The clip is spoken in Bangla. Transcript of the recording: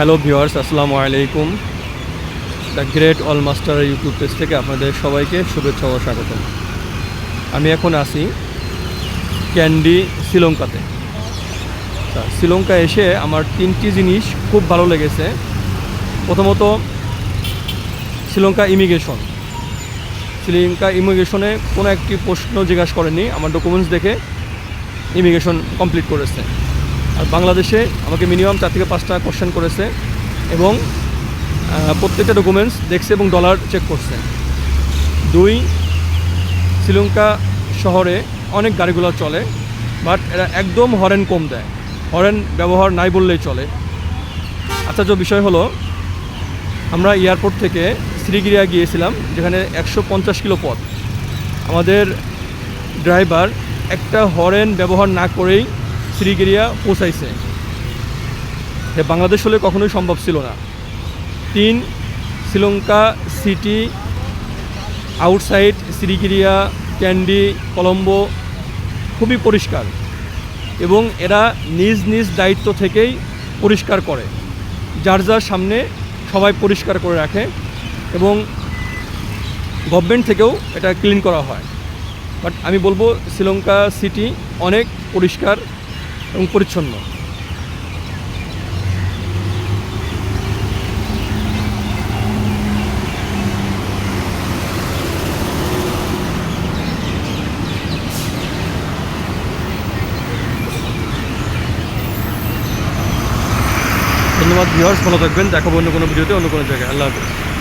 হ্যালো ভিউয়ার্স, আসসালামু আলাইকুম। The great all master YouTube page থেকে আপনাদের সবাইকে শুভেচ্ছা ও স্বাগতম। আমি এখন আছি ক্যান্ডি শ্রীলঙ্কাতে। শ্রীলঙ্কা এসে আমার তিনটি জিনিস খুব ভালো লেগেছে। প্রথমত, শ্রীলঙ্কা ইমিগ্রেশন। শ্রীলঙ্কা ইমিগ্রেশনে কোনো একটি প্রশ্ন জিজ্ঞাসা করেনি আমার ডকুমেন্টস দেখে ইমিগ্রেশন কমপ্লিট করেছে। আর বাংলাদেশে আমাকে মিনিমাম চার থেকে পাঁচটা কোশ্চেন করেছে এবং প্রত্যেকটা ডকুমেন্টস দেখছে এবং ডলার চেক করছে। দুই, শ্রীলঙ্কা শহরে অনেক গাড়িগুলো চলে বাট এরা একদম হরেন কম দেয়। হরেন ব্যবহার নাই বললেই চলে। আশ্চর্য বিষয় হলো, আমরা এয়ারপোর্ট থেকে শ্রীগিরিয়া গিয়েছিলাম, যেখানে একশো পঞ্চাশ কিলো পথ। আমাদের ড্রাইভার একটা হরেন ব্যবহার না করেই শ্রীগিরিয়া পৌঁছাইছে। এ বাংলাদেশ হলে কখনোই সম্ভব ছিল না। তিন, শ্রীলঙ্কা সিটি, আউটসাইড শ্রীগিরিয়া ক্যান্ডি, কলম্বো খুবই পরিষ্কার এবং এরা নিজ নিজ দায়িত্ব থেকেই পরিষ্কার করে, যার যার সামনে সবাই পরিষ্কার করে রাখে এবং গভর্নমেন্ট থেকেও এটা ক্লিন করা হয়। বাট আমি বলব, শ্রীলঙ্কা সিটি অনেক পরিষ্কার এবং পরিচ্ছন্ন। ধন্যবাদ ভিউয়ার্স ভালো থাকবেন, দেখাবো অন্য কোনো ভিডিওতে, অন্য কোনো জায়গায়। আল্লাহ হাফিজ।